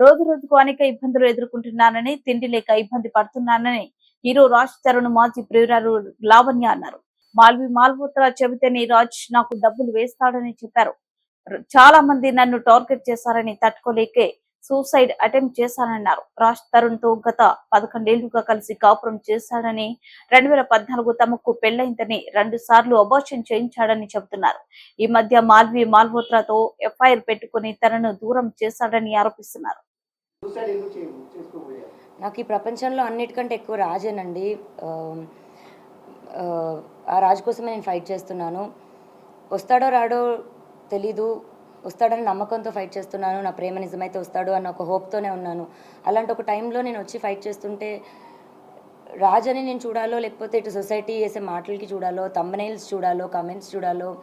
రోజు రోజుకు అనేక ఇబ్బందులు ఎదుర్కొంటున్నానని తిండి లేక ఇబ్బంది పడుతున్నానని హీరో రాజ్ తరుణ్ మాజీ ప్రియురాలు లావణ్య అన్నారు. మాల్వి మాల్హోత్రా చెబితేనే రాజ్ నాకు డబ్బులు వేస్తాడని చెప్పారు. చాలా మంది నన్ను టార్గెట్ చేశారని తట్టుకోలేకే సూసైడ్ అటెంప్ట్ చేశానన్నారు. రాజ్ తరుణ్తో గత పదకొండేళ్ళుగా కలిసి కాపురం చేశాడని రెండు వేల పద్నాలుగు తమకు పెళ్ళైందని రెండు సార్లు అబార్షన్ చేయించాడని చెబుతున్నారు. ఈ మధ్య మాల్వి మాల్హోత్రాతో ఎఫ్ఐఆర్ పెట్టుకుని తనను దూరం చేశాడని ఆరోపిస్తున్నారు. నాకు ఈ ప్రపంచంలో అన్నిటికంటే ఎక్కువ రాజేనండి. ఆ, రాజు కోసమే నేను ఫైట్ చేస్తున్నాను. వస్తాడో రాడో తెలీదు. వస్తాడని నమ్మకంతో ఫైట్ చేస్తున్నాను. నా ప్రేమ నిజమైతే వస్తాడు అన్న ఒక హోప్తోనే ఉన్నాను. అలాంటి ఒక టైంలో నేను వచ్చి ఫైట్ చేస్తుంటే రాజని నేను చూడాలో లేకపోతే ఇటు సొసైటీ చేసే మాటలకి చూడాలో తమ్మనైల్స్ చూడాలో కమెంట్స్ చూడాలో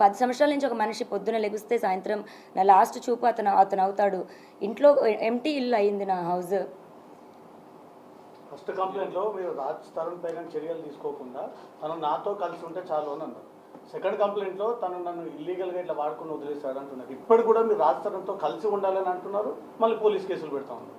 పది సంవత్సరాల నుంచి ఒక మనిషి పొద్దున లెగిస్తే సాయంత్రం నా లాస్ట్ చూపు అతను అతను అవుతాడు. ఇంట్లో ఎంటీ ఇల్లు అయింది నా హౌస్ ఫస్ట్ కంప్లైంట్లో మీరు రాజ్ తరుణ్ పైన చర్యలు తీసుకోకుండా తను నాతో కలిసి ఉంటే చాలు అని అన్నారు. సెకండ్ కంప్లైంట్లో తను నన్ను ఇల్లీగల్గా ఇట్లా వాడుకుని వదిలేశాడు అంటున్నారు. ఇప్పుడు కూడా మీరు రాజ్ తరుణ్తో కలిసి ఉండాలని అంటున్నారు? మళ్ళీ పోలీస్ కేసులు పెడతా ఉన్నారు.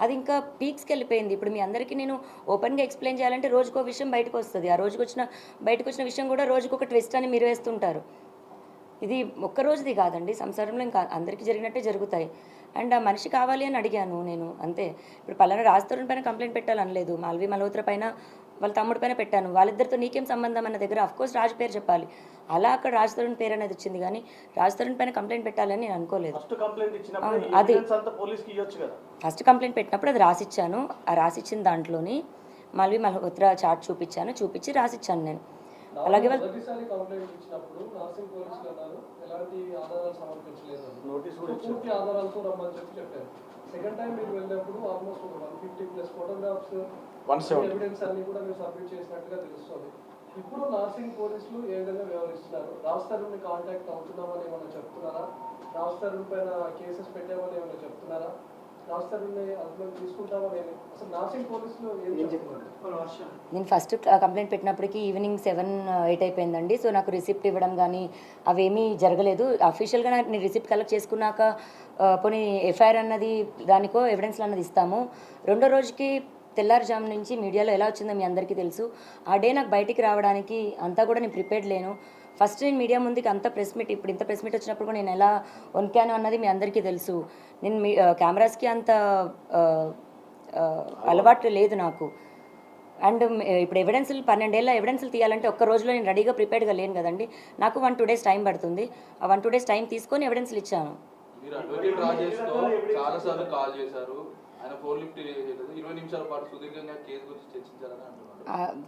అది ఇంకా పీక్స్కి వెళ్ళిపోయింది. ఇప్పుడు మీ అందరికీ నేను ఓపెన్గా ఎక్స్ప్లెయిన్ చేయాలంటే రోజుకో విషయం బయటకు వస్తుంది. ఆ రోజుకి వచ్చిన బయటకు వచ్చిన విషయం కూడా రోజుకు ఒక ట్విస్ట్ అని మీరు వేస్తుంటారు. ఇది ఒక్క రోజుది కాదండి. సంసారంలో ఇంకా అందరికీ జరిగినట్టే జరుగుతాయి. అండ్ ఆ మనిషి కావాలి అని అడిగాను నేను అంతే. ఇప్పుడు పలానా రాజతరుణ్ పైన కంప్లైంట్ పెట్టాలనలేదు. మాల్వి మల్హోత్రా పైన వాళ్ళ తమ్ముడి పైన పెట్టాను. వాళ్ళిద్దరితో నీకేం సంబంధం అన్న దగ్గర కోర్స్ రాజు పేరు చెప్పాలి. అలా అక్కడ రాజతరుణ్ పేరు అనేది వచ్చింది కానీ రాజతరుణ్ పైన కంప్లైంట్ పెట్టాలని నేను అనుకోలేదు. అది- ఫస్ట్ కంప్లైంట్ పెట్టినప్పుడు అది రాసిచ్చాను. ఆ రాసిచ్చిన దాంట్లోని మళ్ళీ మల్హోత్రా చార్ట్ చూపించాను. చూపించి రాసిచ్చాను నేను. అలాగే వాళ్ళు మొదటిసారి కంప్లైంట్ ఇచ్చినప్పుడు నర్సింగ్ పోలీసులు అన్నారు ఎలాంటి ఆధారాలు సమర్పించలేదు. అని. నోటీస్ కూడా ఇచ్చారు. పూర్తి ఆధారాలతో రమ్మని చెప్పి చెప్పారు. సెకండ్ టైం మీరు వెళ్ళినప్పుడు ఆల్మోస్ట్ ఒక one fifty plus photographs one seventy. Evidence అన్ని కూడా మీరు సబ్మిట్ చేసినట్టుగా తెలుస్తుంది. ఇప్పుడు నర్సింగ్ పోలీసులు ఏ విధంగా వ్యవహరిస్తున్నారు? రాజ్ కాంటాక్ట్ అవుతున్నామని ఏమైనా చెప్తున్నారా? రాజ్ తరుణ్ పైన కేసెస్ పెట్టామని ఏమైనా చెప్తున్నారా? నేను ఫస్ట్ కంప్లైంట్ పెట్టినప్పటికీ ఈవినింగ్ సెవెన్ ఎయిట్ అయిపోయిందండి. సో నాకు రిసిప్ట్ ఇవ్వడం కానీ అవేమీ జరగలేదు. అఫీషియల్గా నేను రిసిప్ట్ కలెక్ట్ చేసుకున్నాక పోనీ ఎఫ్ఐఆర్ అన్నది దానికో ఎవిడెన్స్లు అన్నది ఇస్తాము. రెండో రోజుకి తెల్లారుజాము నుంచి మీడియాలో ఎలా వచ్చిందో మీ అందరికీ తెలుసు. ఆ డే నాకు బయటికి రావడానికి అంతా కూడా నేను ప్రిపేర్డ్ లేను. ఫస్ట్ నేను మీడియా ముందుకి అంత ప్రెస్ మీట్ ఇప్పుడు ఇంత ప్రెస్ మీట్ వచ్చినప్పుడు కూడా నేను ఎలా వణికాను అన్నది మీ అందరికీ తెలుసు. నేను మీ కెమెరాస్కి అంత అలవాటు లేదు నాకు. అండ్ ఇప్పుడు ఎవిడెన్స్లు పన్నెండేళ్ళ ఎవిడెన్స్లు తీయాలంటే ఒక్క రోజులో నేను రెడీగా ప్రిపేర్డ్గా లేను కదండి. నాకు వన్ టూ డేస్ టైం పడుతుంది. ఆ వన్ టూ డేస్ టైం తీసుకొని ఎవిడెన్స్లు ఇచ్చాను.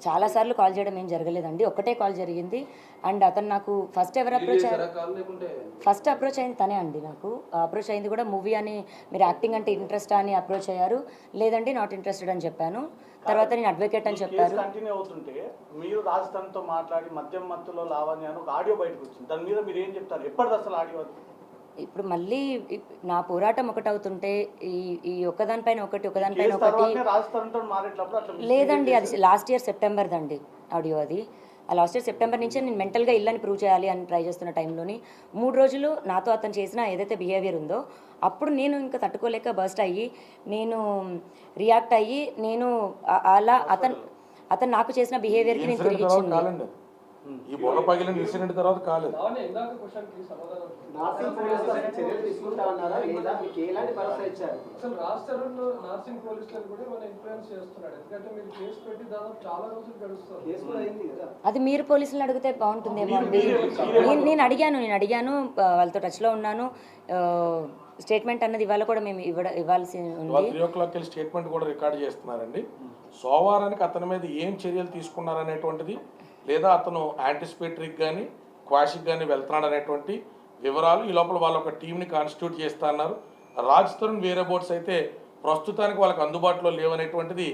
చాలా సార్లు కాల్ చాలాసార్లు చేయడం ఏం జరగలేదండి. ఒక్కటే కాల్ జరిగింది. అండ్ అతను నాకు ఫస్ట్ ఎవరు అప్రోచ్ ఫస్ట్ అప్రోచ్ అయింది తనే అండి నాకు. అప్రోచ్ అయింది కూడా మూవీ అని మీరు యాక్టింగ్ అంటే ఇంట్రెస్ట్ అని అప్రోచ్ అయ్యారు. లేదండి నాట్ ఇంట్రెస్టెడ్ అని చెప్పాను. తర్వాత నేను అడ్వకేట్ అని చెప్పారు. కంటిన్యూ అవుతుంటే మీరు మాట్లాడి మద్యం మత్తులో లావణ్య అని ఒక ఆడియో బయటకు వచ్చింది. దాని మీద మీరు ఏం చెప్తారు? ఎప్పటిది అసలు ఆడియో ఇప్పుడు మళ్ళీ నా పోరాటం ఒకటవుతుంటే ఈ ఈ ఒక్కదానిపైన ఒకటి ఒకదానిపైన ఒకటి లేదండి అది. లాస్ట్ ఇయర్ సెప్టెంబర్ దండి ఆడియో అది. ఆ లాస్ట్ ఇయర్ సెప్టెంబర్ నుంచే నేను మెంటల్గా ఇల్లని ప్రూవ్ చేయాలి అని ట్రై చేస్తున్న టైంలోని మూడు రోజులు నాతో అతను చేసిన ఏదైతే బిహేవియర్ ఉందో అప్పుడు నేను ఇంకా తట్టుకోలేక బస్ట్ అయ్యి నేను రియాక్ట్ అయ్యి నేను అలా అతను అతను నాకు చేసిన బిహేవియర్కి నేను తిరిగి ఇచ్చింది ఈ బుర్ర పగిలిన ఇన్సిడెంట్ తర్వాత కాలేదు. పోలీసులు అది మీరు పోలీసులను అడిగితే బాగుంటుందేమో అండి నేను నేను అడిగాను నేను అడిగాను వాళ్ళతో టచ్లో ఉన్నాను. స్టేట్మెంట్ అన్నది ఇవాళ కూడా మేము ఇవ్వడ ఇవ్వాల్సి ఉంది. త్రీ ఓ క్లాక్ వెళ్ళి స్టేట్మెంట్ కూడా రికార్డ్ చేస్తున్నారండి. సోమవారానికి అతని మీద ఏం చర్యలు తీసుకున్నారనేటువంటిది లేదా అతను యాంటిసిపేటరీకి కానీ క్వాషిక్ కానీ వెళ్తున్నాడు అనేటువంటి వివరాలు ఈ లోపల వాళ్ళ ఒక టీంని కాన్స్టిట్యూట్ చేస్తా అన్నారు. రాజ్ తరుణ్ వేరే బోర్డ్స్ అయితే ప్రస్తుతానికి వాళ్ళకి అందుబాటులో లేవనేటువంటిది